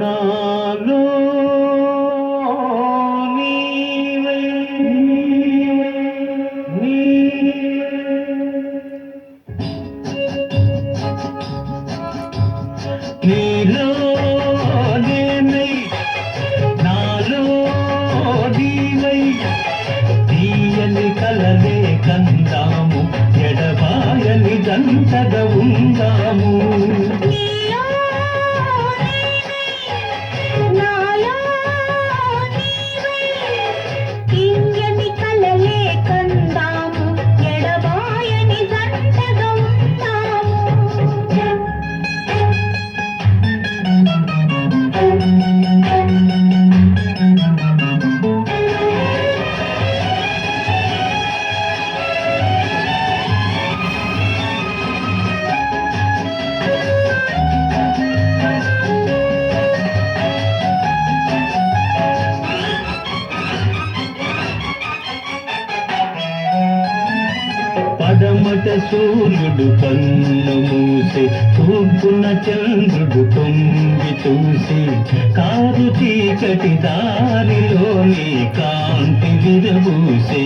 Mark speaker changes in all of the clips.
Speaker 1: నాలో నీవై నీలో నేనై నాలో నీవై తీయని కలలే కందాము ఎడబాయని దంతగ ఉందాము. సూర్యుడు కన్ను మూసి తూర్పున చంద్రుడు తొంగి చూసి కారు చీకటి దారిలోని కాంతి విరబూసే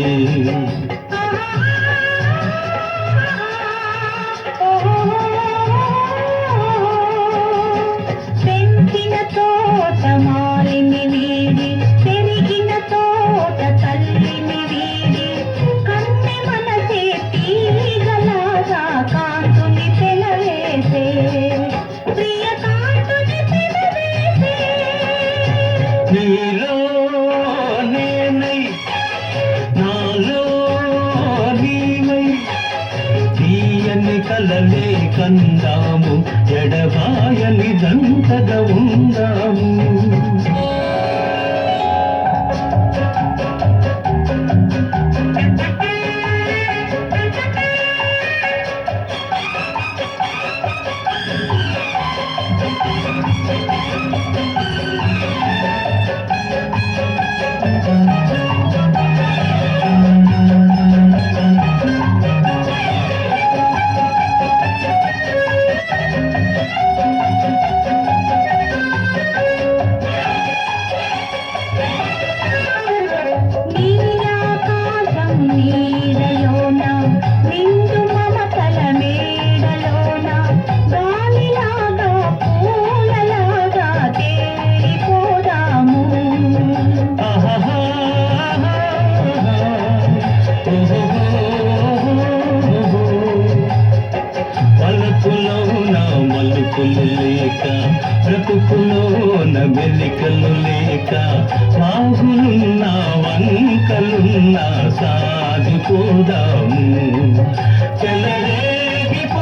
Speaker 1: నీలో నేనై నాలో నీవై తీయని కలలే కందాము ఎడబాయని దంతగ ఉందాము. చూపులు లేక బ్రతుకులోన మెలికలు లేక బాహులున్నా వంకలున్నా సాధుకోదాము చెలరేగిపోదాము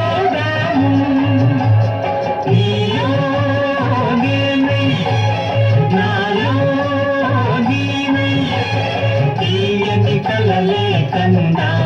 Speaker 1: కలలే కందా